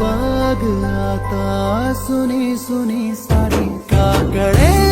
बाग आता सुनी सुनी सारी गणे